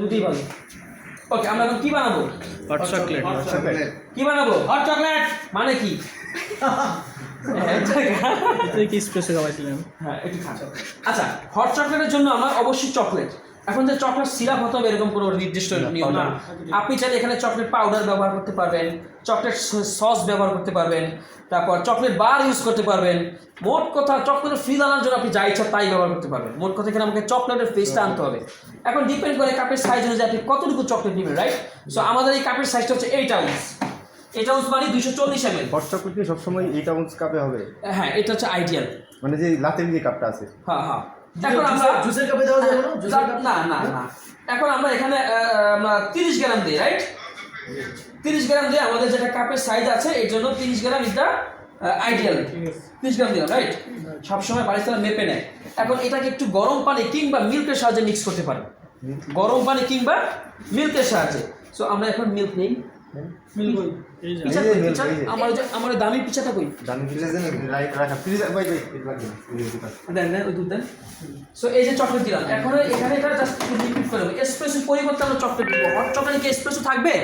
দুটোই ভালো ওকে আমরা এখন কি বানাবো? হট চকলেট কি বানাবো? হট চকলেট মানে কি? কি স্পেসে খাওয়াইছিলেন হ্যাঁ একটু খান। আচ্ছা হট চকলেটের জন্য আমার অবশ্যই চকলেট এখন যে চকলেট সিরাপ হতে হবে এরকম কোনো নির্দিষ্ট নিয়ম না। আপনি চাইলে এখানে চকলেট পাউডার ব্যবহার করতে পারবেন চকলেট সস ব্যবহার করতে পারবেন তারপর চকলেট বার ইউজ করতে পারবেন। মোট কথা চকলেটের ফিল আনার জন্য আপনি যা ইচ্ছা তাই ব্যবহার করতে পারবেন। মোট কথা এখানে আমাকে চকলেটের ফেসটা আনতে হবে। এখন ডিপেন্ড করে কাপের সাইজ অনুযায়ী আপনি কতটুকু চকলেট নেবেন রাইট সো আমাদের এই কাপের সাইজটা হচ্ছে এইট আউন্স এইট আউন্স মানে দুইশো চল্লিশ এম হট চকলেট সবসময় এইট আউন্স কাপে হবে? হ্যাঁ এটা হচ্ছে আইডিয়াল মানে যে লাতের যে কাপটা আছে। হ্যাঁ হ্যাঁ। এখন আমরা জুসের কাপে দেওয়া যাবে না? জুসের না না না এখন আমরা এখানে আমরা তিরিশ গ্রাম দিই রাইট তিরিশ গ্রাম দিয়ে আমাদের যেটা কাপের সাইজ আছে এর জন্য তিরিশ গ্রাম ইজ দ্য আইডিয়াল তিরিশ গ্রাম দিলাম রাইট সবসময় বাড়িতে তারা মেপে নেয়। এখন এটাকে একটু গরম পানি কিংবা মিল্কের সাহায্যে মিক্স করতে পারেন গরম পানি কিংবা মিল্কের সাহায্যে। সো আমরা এখন মিল্ক নেই। আমার দামি পিঠাটা কই? দামি ফ্রিজে রাখা। ফ্রিজে ভাই ভাই দেন দেন দুধ দেন। সো এই যে চকলেট দিলাম। এখন এখানে এটা জাস্ট লিকুইড করে দেবো। এসপ্রেসোর পরিবর্তে আমরা চকলেট দিব। হট চকলেট কি এসপ্রেসো থাকবে?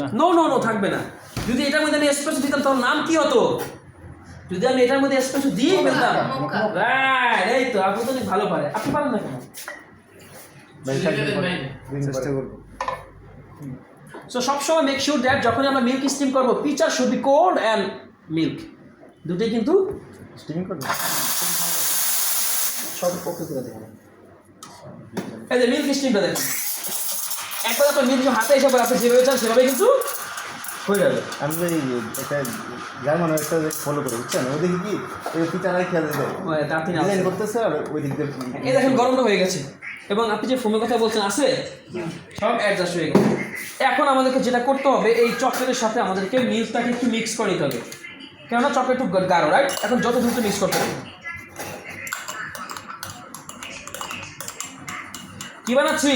না। নো নো নো থাকবে না। যদি এটার মধ্যে আমি এসপ্রেসো দিতাম তাহলে নাম কি হতো? যদি আমি এটার মধ্যে এসপ্রেসো দিয়ে ফেলতাম। রাইট এই তো আপনি তো অনেক ভালো পারে আপনি পারেন না কেন? চেষ্টা করব। সো সবসময় মেক শিওর দ্যাট যখন আমরা মিল্ক স্টিম করব pitcher should be cold and milk দুটোই কিন্তু স্টিমিং করব? সব পক্ষে করে দেবো। এই যে মিল্ক স্টিমটা দেখুন। একবার আপনার মিল্ক হাতে হিসাবে আপনি যেভাবে চান সেভাবে কিন্তু হয়ে যাবে। আমি যে একটা জার্মান একটা ফলো করে বুঝছেন? ওদিকে কি? ওই পিতারাই খেয়াল দাঁতি করতেছে আর ওই দিক দিয়ে এই দেখেন গরমটা হয়ে গেছে। এবং আপনি যে ফোমের কথা বলছেন আছে? সব অ্যাডজাস্ট হয়ে গেছে। এখন আমাদেরকে যেটা করতে হবে, এই চকলেটের সাথে আমাদেরকে মিল্কটাকে একটু মিক্স করে নিতে হবে। কেননা চকলেট একটু গাঢ় রাইট এখন যত দ্রুত মিক্স করতে হবে। কি বানাচ্ছি?